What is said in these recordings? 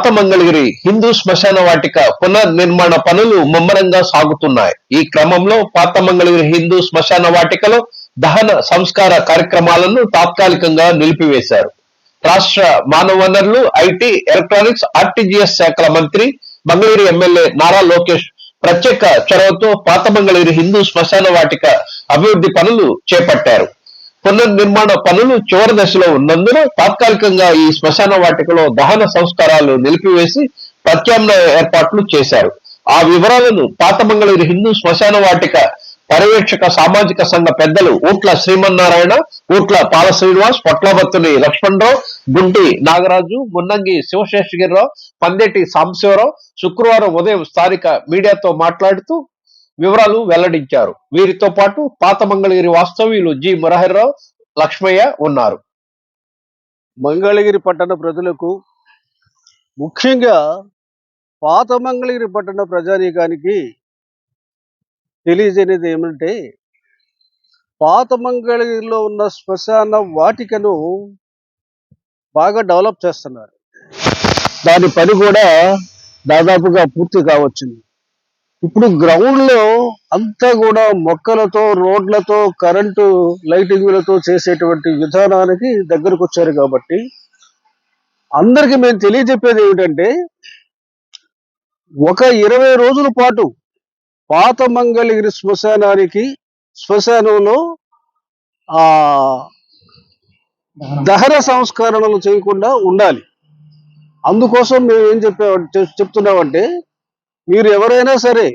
పాత మంగళగిరి హిందూ శ్మశాన వాటిక పునర్నిర్మాణ పనులు ముమ్మరంగా సాగుతున్నాయి. ఈ క్రమంలో పాత మంగళగిరి హిందూ శ్మశాన వాటికలో దహన సంస్కార కార్యక్రమాలను తాత్కాలికంగా నిలిపివేశారు. రాష్ట్ర మానవ వనరులు ఐటీ ఎలక్ట్రానిక్స్ ఆర్టీజీఎస్ శాఖల మంత్రి మంగళగిరి ఎమ్మెల్యే నారా లోకేష్ ప్రత్యేక చొరవతో పాత మంగళగిరి హిందూ శ్మశాన వాటిక అభివృద్ధి పనులు చేపట్టారు. పునర్నిర్మాణ పనులు చివరి దశలో ఉన్నందున తాత్కాలికంగా ఈ శ్మశాన వాటికలో దహన సంస్కారాలు నిలిపివేసి ప్రత్యామ్నాయ ఏర్పాట్లు చేశారు. ఆ వివరాలను పాత హిందూ శ్మశాన వాటిక పర్యవేక్షక సామాజిక సంఘ పెద్దలు ఊట్ల శ్రీమన్నారాయణ ఊట్ల పాల శ్రీనివాస్ పొట్లబత్తుని లక్ష్మణరావు గుంటి నాగరాజు మున్నంగి శివశేషగిరిరావు పందేటి సాంబశివరావు శుక్రవారం ఉదయం స్థానిక మీడియాతో మాట్లాడుతూ వివరాలు వెల్లడించారు. వీరితో పాటు పాత మంగళగిరి వాస్తవ్యులు జి. మురహరిరావు లక్ష్మయ్య ఉన్నారు. మంగళగిరి పట్టణ ప్రజలకు ముఖ్యంగా పాత మంగళగిరి పట్టణ ప్రజానీకానికి తెలియజేయనిది ఏమంటే పాత మంగళగిరిలో ఉన్న శ్మశాన వాటికను బాగా డెవలప్ చేస్తున్నారు. దాని పని కూడా దాదాపుగా పూర్తి కావచ్చింది. ఇప్పుడు గ్రౌండ్లో అంతా కూడా మొక్కలతో రోడ్లతో కరెంటు లైటింగ్లతో చేసేటువంటి విధానానికి దగ్గరకు వచ్చారు కాబట్టి అందరికి మేము తెలియజెప్పేది ఏమిటంటే ఒక ఇరవై రోజుల పాటు పాత మంగళగిరి శ్మశానానికి శ్మశానంలో ఆ దహన సంస్కరణలు చేయకుండా ఉండాలి. అందుకోసం మేము ఏం చెప్పే చెప్- చెప్తున్నామంటే మీరు ఎవరైనా సరే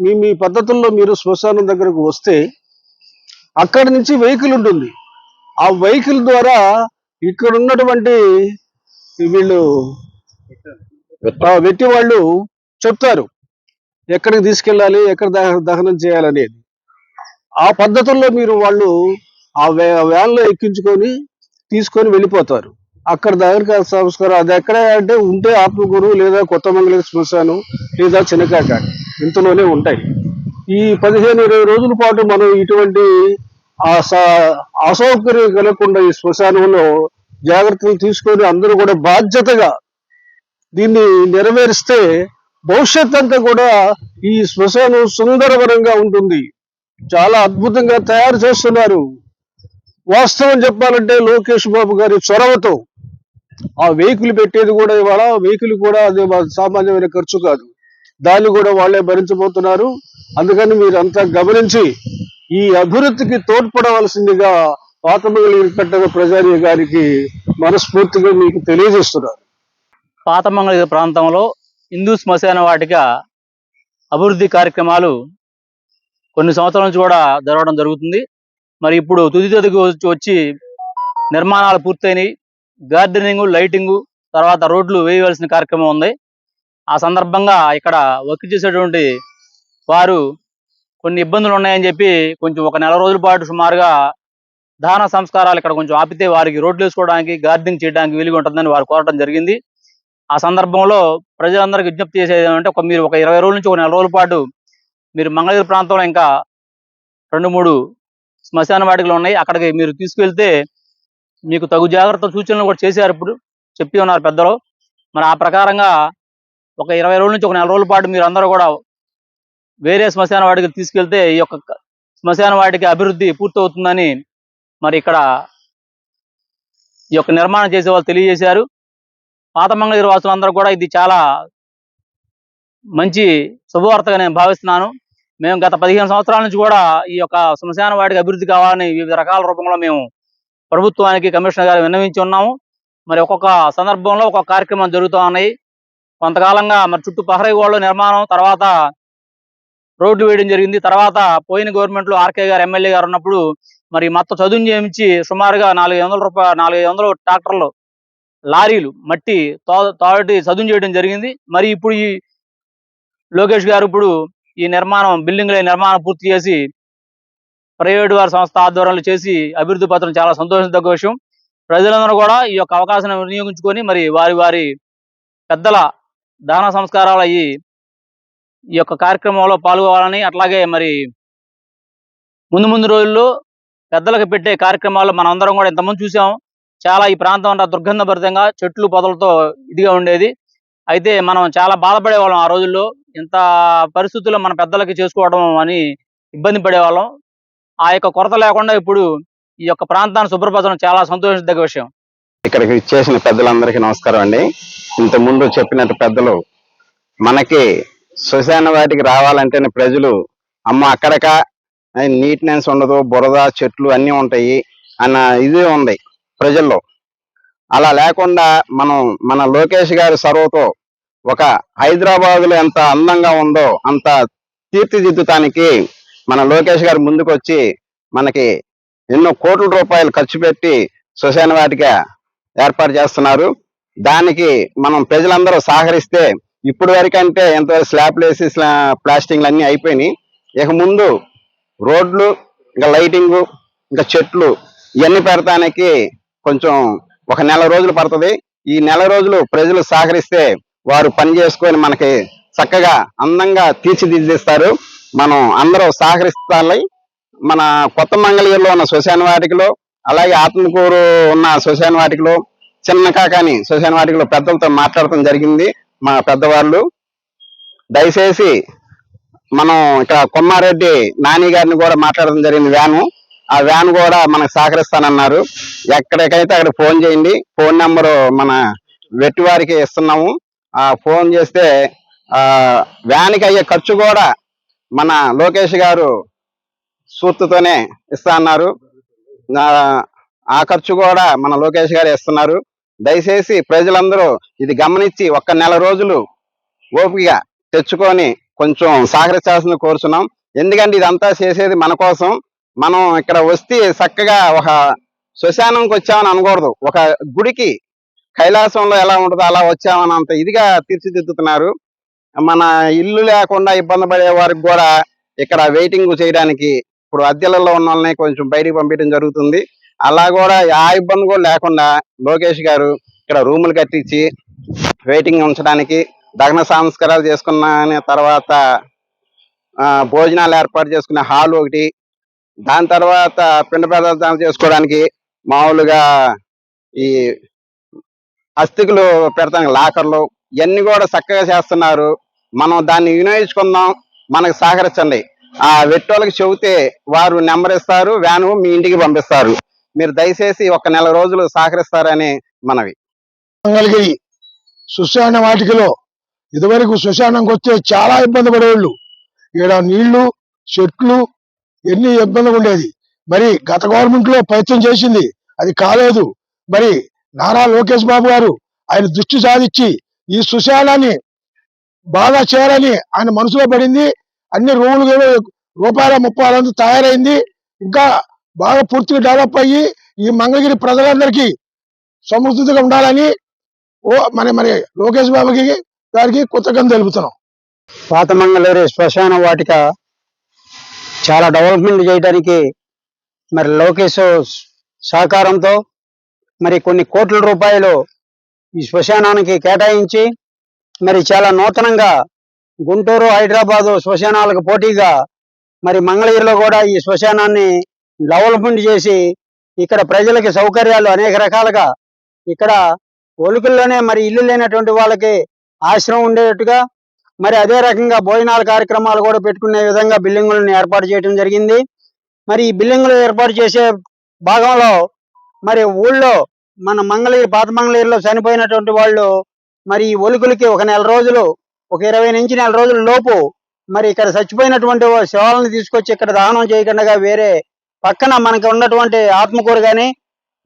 మీ మీ పద్ధతుల్లో మీరు శ్మశానం దగ్గరకు వస్తే అక్కడి నుంచి వెహికల్ ఉంటుంది. ఆ వెహికల్ ద్వారా ఇక్కడ ఉన్నటువంటి వీళ్ళు వెట్టి వాళ్ళు చెప్తారు. ఎక్కడికి తీసుకెళ్ళాలి ఎక్కడ దహ- దహనం చేయాలనేది. ఆ పద్ధతుల్లో మీరు వాళ్ళు ఆ వ్యాన్లో ఎక్కించుకొని తీసుకొని వెళ్ళిపోతారు. అక్కడ దగ్గర సంస్కారం అది ఎక్కడ అంటే ఉంటే ఆత్మగురు లేదా కొత్త మంగళ శ్మశానం లేదా చిన్నకాక ఇంతలోనే ఉంటాయి. ఈ పదిహేను ఇరవై రోజుల పాటు మనం ఇటువంటి అసౌకర్యం కలగకుండా ఈ శ్మశానంలో జాగ్రత్తలు తీసుకొని అందరూ కూడా బాధ్యతగా దీన్ని నెరవేరిస్తే భవిష్యత్ అంతా కూడా ఈ శ్మశానం సుందరవరంగా ఉంటుంది. చాలా అద్భుతంగా తయారు చేస్తున్నారు. వాస్తవం చెప్పాలంటే లోకేష్ బాబు గారి చొరవతో ఆ వెహికల్ పెట్టేది కూడా ఇవాళ వెహికల్ కూడా అది సామాన్యమైన ఖర్చు కాదు. దాన్ని కూడా వాళ్ళే భరించబోతున్నారు. అందుకని మీరంతా గమనించి ఈ అభివృద్ధికి తోడ్పడవలసిందిగా పాతమంగళగిరి కట్టడ ప్రజాని గారికి మనస్ఫూర్తిగా మీకు తెలియజేస్తున్నారు. పాతమంగళ ప్రాంతంలో హిందూ శ్మశాన వాటిక అభివృద్ధి కార్యక్రమాలు కొన్ని సంవత్సరాల నుంచి కూడా జరగడం జరుగుతుంది. మరి ఇప్పుడు తుది తుదికి వచ్చి వచ్చి నిర్మాణాలు పూర్తయినాయి. గార్డెనింగ్ లైటింగ్ తర్వాత రోడ్లు వేయవలసిన కార్యక్రమం ఉంది. ఆ సందర్భంగా ఇక్కడ వర్క్ చేసేటువంటి వారు కొన్ని ఇబ్బందులు ఉన్నాయని చెప్పి కొంచెం ఒక నెల రోజుల పాటు సుమారుగా దహన సంస్కారాలు ఇక్కడ కొంచెం ఆపితే వారికి రోడ్లు వేసుకోవడానికి గార్డెనింగ్ చేయడానికి వీలుగా ఉంటుందని వారు కోరటం జరిగింది. ఆ సందర్భంలో ప్రజలందరికీ విజ్ఞప్తి చేసేది ఏమంటే ఒక మీరు ఒక ఇరవై రోజుల నుంచి ఒక నెల రోజుల పాటు మీరు మంగళగిరి ప్రాంతంలో ఇంకా రెండు మూడు శ్మశాన వాటికలు ఉన్నాయి. అక్కడికి మీరు తీసుకెళ్తే మీకు తగు జాగ్రత్త సూచనలు కూడా చేశారు ఇప్పుడు చెప్పి ఉన్నారు పెద్దలు. మరి ఆ ప్రకారంగా ఒక ఇరవై రోజుల నుంచి ఒక నెల రోజుల పాటు మీరు అందరూ కూడా వేరే శ్మశాన వాటికి తీసుకెళ్తే ఈ యొక్క శ్మశాన వాటికి అభివృద్ధి పూర్తవుతుందని మరి ఇక్కడ ఈ యొక్క నిర్మాణం చేసే వాళ్ళు తెలియజేశారు. పాత మంగళగిరి వాసులందరూ కూడా ఇది చాలా మంచి శుభవార్తగా నేను భావిస్తున్నాను. మేము గత పదిహేను సంవత్సరాల నుంచి కూడా ఈ యొక్క శ్మశాన వాటికి అభివృద్ధి కావాలని వివిధ రకాల రూపంలో మేము ప్రభుత్వానికి కమిషనర్ గారు విన్నవించి ఉన్నాము. మరి ఒక్కొక్క సందర్భంలో ఒక్కొక్క కార్యక్రమం జరుగుతూ ఉన్నాయి. కొంతకాలంగా మరి చుట్టూ పహరై వాళ్ళు నిర్మాణం తర్వాత రోడ్లు వేయడం జరిగింది. తర్వాత పోయిన గవర్నమెంట్లో ఆర్కే గారు ఎమ్మెల్యే గారు ఉన్నప్పుడు మరి మొత్తం చదువు చేయించి సుమారుగా నాలుగు వందల రూపాయలు నాలుగు వందలు ట్రాక్టర్లు లారీలు మట్టి తో తోటి చదువు చేయడం జరిగింది. మరి ఇప్పుడు ఈ లోకేష్ గారు ఇప్పుడు ఈ నిర్మాణం బిల్డింగ్ల నిర్మాణం పూర్తి చేసి ప్రైవేట్ వారి సంస్థ ఆధ్వర్యంలో చేసి అభివృద్ధి పత్రం చాలా సంతోషించదగ్గ విషయం. ప్రజలందరూ కూడా ఈ యొక్క అవకాశాన్ని వినియోగించుకొని మరి వారి వారి పెద్దల దాన సంస్కారాలు అయ్యి ఈ యొక్క కార్యక్రమంలో పాల్గొవాలని అట్లాగే మరి ముందు ముందు రోజుల్లో పెద్దలకు పెట్టే కార్యక్రమాలు మనం అందరం కూడా ఇంతమంది చూసాం. చాలా ఈ ప్రాంతం అంతా దుర్గంధభరితంగా చెట్లు పొదలతో ఇదిగా ఉండేది. అయితే మనం చాలా బాధపడే వాళ్ళం ఆ రోజుల్లో. ఇంత పరిస్థితుల్లో మన పెద్దలకి చేసుకోవడం అని ఇబ్బంది పడేవాళ్ళం. ఆ యొక్క కొరత లేకుండా ఇప్పుడు ఈ యొక్క ప్రాంతాన్ని శుభ్రపరచడం చాలా సంతోషించదగ్గ విషయం. ఇక్కడికి చేసిన పెద్దలందరికీ నమస్కారం అండి. ఇంత ముందు చెప్పినట్టు పెద్దలు మనకి శ్మశాన వాటికి రావాలంటేనే ప్రజలు అమ్మ అక్కడక నీట్నెస్ ఉండదు బురద చెట్లు అన్నీ ఉంటాయి అన్న ఇది ఉంది ప్రజల్లో. అలా లేకుండా మనం మన లోకేష్ గారి సర్వతో ఒక హైదరాబాద్లో ఎంత అందంగా ఉందో అంత తీర్చిదిద్దుతానికి మన లోకేష్ గారు ముందుకు వచ్చి మనకి ఎన్నో కోట్ల రూపాయలు ఖర్చు పెట్టి శ్మశాన వాటిక ఏర్పాటు చేస్తున్నారు. దానికి మనం ప్రజలందరూ సహకరిస్తే ఇప్పుడు వరకంటే ఎంతవరకు స్లాబ్లు వేసి స్లా- ప్లాస్టింగ్లు అన్నీ అయిపోయినాయి. ఇక ముందు రోడ్లు ఇంకా లైటింగ్ ఇంకా చెట్లు ఇవన్నీ పెడతానికి కొంచెం ఒక నెల రోజులు పడుతుంది. ఈ నెల రోజులు ప్రజలు సహకరిస్తే వారు పని చేసుకొని మనకి చక్కగా అందంగా తీర్చిదిద్దిస్తారు. మనం అందరూ సహకరిస్తాలి. మన కొత్త మంగళగిరిలో ఉన్న శ్మశాన వాటికలో అలాగే ఆత్మకూరు ఉన్న శ్మశాన వాటికలో చిన్న కాకాని శ్మశాన వాటికలో పెద్దలతో మాట్లాడటం జరిగింది. మా పెద్దవాళ్ళు దయచేసి మనం ఇక్కడ కొమ్మారెడ్డి నాని గారిని కూడా మాట్లాడడం జరిగింది వ్యాను. ఆ వ్యాన్ కూడా మనకు సహకరిస్తానన్నారు. ఎక్కడికైతే అక్కడ ఫోన్ చేయండి. ఫోన్ నెంబరు మన వెట్టివారికి ఇస్తున్నాము. ఆ ఫోన్ చేస్తే ఆ వ్యాన్కి అయ్యే ఖర్చు కూడా మన లోకేష్ గారు సూత్తుతోనే ఇస్తా అన్నారు. ఆ- ఖర్చు కూడా మన లోకేష్ గారు ఇస్తున్నారు దయచేసి ప్రజలందరూ ఇది గమనించి ఒక్క నెల రోజులు ఓపిక తెచ్చుకొని కొంచెం సహకరించాల్సింది కోరుచున్నాం. ఎందుకంటే ఇదంతా చేసేది మన కోసం. మనం ఇక్కడ వస్తే చక్కగా ఒక శ్మశానంకి వచ్చామని అనకూడదు. ఒక గుడికి కైలాసంలో ఎలా ఉంటుందో అలా వచ్చామని అంత ఇదిగా తీర్చిదిద్దుతున్నారు. మన ఇల్లు లేకుండా ఇబ్బంది పడే వారికి కూడా ఇక్కడ వెయిటింగ్ చేయడానికి ఇప్పుడు అద్దెలలో ఉన్న వాళ్ళని కొంచెం బయటికి పంపించడం జరుగుతుంది. అలా కూడా ఆ ఇబ్బంది కూడా లేకుండా లోకేష్ గారు ఇక్కడ రూములు కట్టించి వెయిటింగ్ ఉంచడానికి దగ్న సంస్కారాలు చేసుకున్న తర్వాత ఆ, భోజనాలు ఏర్పాటు చేసుకునే హాల్ ఒకటి. దాని తర్వాత పిండ పదార్థాలు చేసుకోవడానికి మామూలుగా ఈ అస్థికులు పెడతానికి లాకర్లు ఇవన్నీ కూడా చక్కగా చేస్తున్నారు. మనం దాన్ని వినియోగించుకుందాం. మనకు సహకరించండి. ఆ వెట్టోళ్ళకి చెబితే వారు నెంబర్ ఇస్తారు వ్యాను మీ ఇంటికి పంపిస్తారు. మీరు దయచేసి ఒక నెల రోజులు సహకరిస్తారని మనవి. మంగళగిరి సుశాన వాటికలో ఇదివరకు సుశానంకి వస్తే చాలా ఇబ్బంది పడేవాళ్ళు. ఈడ నీళ్ళు చెట్లు ఎన్ని ఇబ్బందిగా ఉండేది. మరి గత గవర్నమెంట్లో ప్రయత్నం చేసింది. అది కాలేదు. మరి నారా లోకేష్ బాబు గారు ఆయన దృష్టి సాధించి ఈ సుశానాన్ని బాగా చేయాలని ఆయన మనసులో పడింది. అన్ని రూములు కూడా రూపాయల ముప్పాలంతా తయారైంది. ఇంకా బాగా పూర్తిగా డెవలప్ అయ్యి ఈ మంగళగిరి ప్రజలందరికీ సమృద్ధిగా ఉండాలని ఓ మరి మరి లోకేష్ బాబుకి గారికి కృతజ్ఞత తెలుపుతున్నాం. పాత మంగళూరు శ్మశాన వాటిక చాలా డెవలప్మెంట్ చేయడానికి మరి లోకేష్ సహకారంతో మరి కొన్ని కోట్ల రూపాయలు ఈ శ్మశానానికి కేటాయించి మరి చాలా నూతనంగా గుంటూరు హైదరాబాదు శ్మశానాలకు పోటీగా మరి మంగళగిరిలో కూడా ఈ శ్మశానాన్ని డెవలప్మెంట్ చేసి ఇక్కడ ప్రజలకి సౌకర్యాలు అనేక రకాలుగా ఇక్కడ ఒలుకుల్లోనే మరి ఇల్లు లేనటువంటి వాళ్ళకి ఆశ్రమం ఉండేటట్టుగా మరి అదే రకంగా భోజనాల కార్యక్రమాలు కూడా పెట్టుకునే విధంగా బిల్డింగులను ఏర్పాటు చేయడం జరిగింది. మరి ఈ బిల్డింగులు ఏర్పాటు చేసే భాగంలో మరి ఊళ్ళో మన మంగళగిరి పాత మంగళగిరిలో చనిపోయినటువంటి వాళ్ళు మరి ఈ ఒలుకులకి ఒక నెల రోజులు ఒక ఇరవై నుంచి నెల రోజుల లోపు మరి ఇక్కడ చచ్చిపోయినటువంటి శవాలను తీసుకొచ్చి ఇక్కడ దానం చేయకుండా వేరే పక్కన మనకి ఉన్నటువంటి ఆత్మకూరు కానీ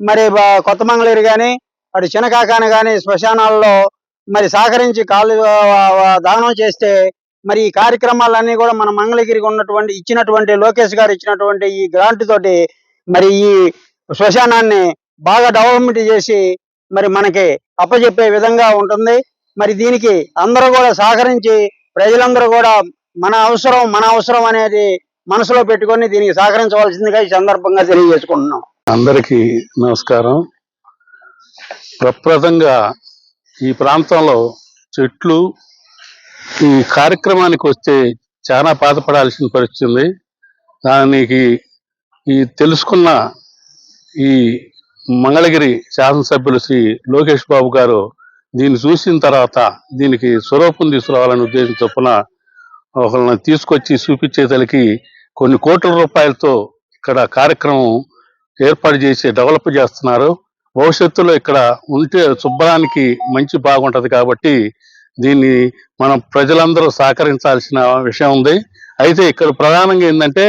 మరి కొత్త మంగళూరు కానీ అటు చినకాకాని కానీ శ్మశానాల్లో మరి సహకరించి కాలు దానం చేస్తే మరి ఈ కార్యక్రమాలన్నీ కూడా మన మంగళగిరికి ఉన్నటువంటి ఇచ్చినటువంటి లోకేష్ గారు ఇచ్చినటువంటి ఈ గ్రాంట్ తోటి మరి ఈ శ్మశానాన్ని బాగా డెవలప్మెంట్ చేసి మరి మనకి అప్పచెప్పే విధంగా ఉంటుంది. మరి దీనికి అందరూ కూడా సహకరించి ప్రజలందరూ కూడా మన అవసరం మన అవసరం అనేది మనసులో పెట్టుకొని దీనికి సహకరించవలసిందిగా ఈ సందర్భంగా తెలియజేసుకుంటున్నాం. అందరికీ నమస్కారం. ప్రప్రదంగా ఈ ప్రాంతంలో చెట్లు ఈ కార్యక్రమానికి వస్తే చాలా బాధపడాల్సిన పరిస్థితి ఉంది. దానికి ఈ తెలుసుకున్న ఈ మంగళగిరి శాసనసభ్యులు శ్రీ లోకేష్ బాబు గారు దీన్ని చూసిన తర్వాత దీనికి స్వరూపం తీసుకురావాలనే ఉద్దేశం చొప్పున ఒకళ్ళని తీసుకొచ్చి చూపించేతలకి కొన్ని కోట్ల రూపాయలతో ఇక్కడ కార్యక్రమం ఏర్పాటు చేసి డెవలప్ చేస్తున్నారు. భవిష్యత్తులో ఇక్కడ ఉంటే శుభ్రానికి మంచి బాగుంటది కాబట్టి దీన్ని మనం ప్రజలందరూ సహకరించాల్సిన విషయం ఉంది. అయితే ఇక్కడ ప్రధానంగా ఏంటంటే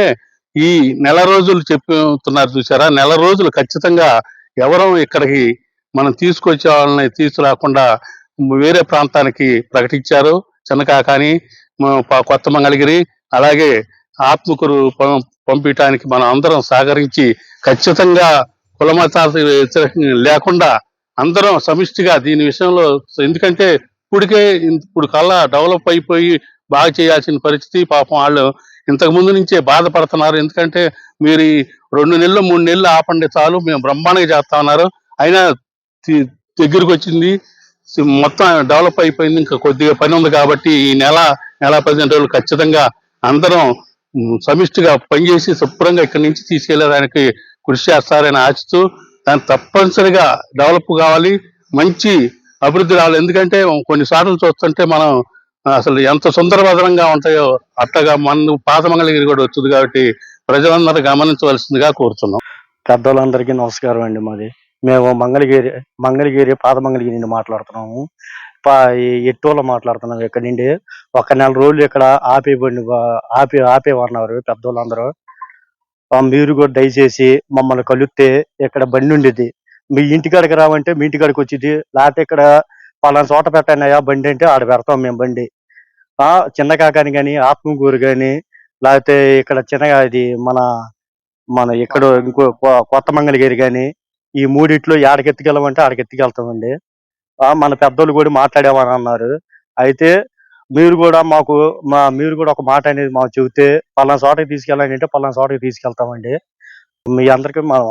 ఈ నెల రోజులు చెప్తున్నారు చూసారా? నెల రోజులు ఖచ్చితంగా ఎవరో ఇక్కడికి మనం తీసుకొచ్చే వాళ్ళని తీసుకురాకుండా వేరే ప్రాంతానికి ప్రకటించారు. చిన్నకాకాని కానీ కొత్త మంగళగిరి అలాగే ఆత్మకూరు పంపించడానికి మనం అందరం సహకరించి ఖచ్చితంగా కులమతాల లేకుండా అందరం సమిష్టిగా దీని విషయంలో ఎందుకంటే ఇప్పటికే ఇప్పుడు కల్లా డెవలప్ అయిపోయి బాగా చేయాల్సిన పరిస్థితి పాపం వాళ్ళు ఇంతకు ముందు నుంచే బాధపడుతున్నారు. ఎందుకంటే మీరు రెండు నెలలు మూడు నెలలు ఆపండి చాలు మేము బ్రహ్మాండంగా చేస్తా ఉన్నారు. అయినా దగ్గరికి వచ్చింది మొత్తం డెవలప్ అయిపోయింది. ఇంకా కొద్దిగా పని ఉంది కాబట్టి ఈ నెల నెల పదిహేను రోజులు ఖచ్చితంగా అందరం సమిష్టిగా పనిచేసి శుభ్రంగా ఇక్కడి నుంచి తీసుకెళ్ళేదానికి కృషి చేస్తారని ఆశిస్తూ దాన్ని తప్పనిసరిగా డెవలప్ కావాలి. మంచి అభివృద్ధి రావాలి. ఎందుకంటే కొన్నిసార్లు చూస్తుంటే మనం అసలు ఎంత సుందరభద్రంగా ఉంటాయో అట్టగా మన పాత మంగళగిరి కూడా వచ్చింది కాబట్టి ప్రజలందరూ గమనించవలసిందిగా కోరుతున్నాం. పెద్దలందరికీ నమస్కారం అండి మాది. మేము మంగళగిరి మంగళగిరి పాదమంగళగిరి నుండి మాట్లాడుతున్నాము. పా ఈ ఎట్టోలో మాట్లాడుతున్నాం. ఇక్కడ నుండి ఒక నెల రోజులు ఇక్కడ ఆపేబండి ఆపి ఆపేవారు పెద్దోళ్ళందరూ. ఆ, మీరు కూడా దయచేసి మమ్మల్ని కలిస్తే ఇక్కడ బండి ఉండేది. మీ ఇంటికాడికి రావంటే మీ ఇంటికాడికి వచ్చింది. లేకపోతే ఇక్కడ పలానా చోట పెట్టండి బండి అంటే ఆడ పెడతాం మేము బండి. ఆ చిన్న కాకాని కానీ ఆత్మకూరు కానీ లేకపోతే ఇక్కడ చిన్నగా ఇది మన మన ఇక్కడ ఇంకో కొత్త మంగళగిరి కానీ ఈ మూడిట్లో ఆడకెత్తికెళ్ళమంటే ఆడకెత్తికెళ్తామండి. మన పెద్దోళ్ళు కూడా మాట్లాడేవారు అన్నారు. అయితే మీరు కూడా మాకు మా మీరు కూడా ఒక మాట అనేది మాకు చెబితే పలానా చోటకి తీసుకెళ్ళాలంటే పలానా చోటకి తీసుకెళ్తామండి. మీ అందరికీ మనం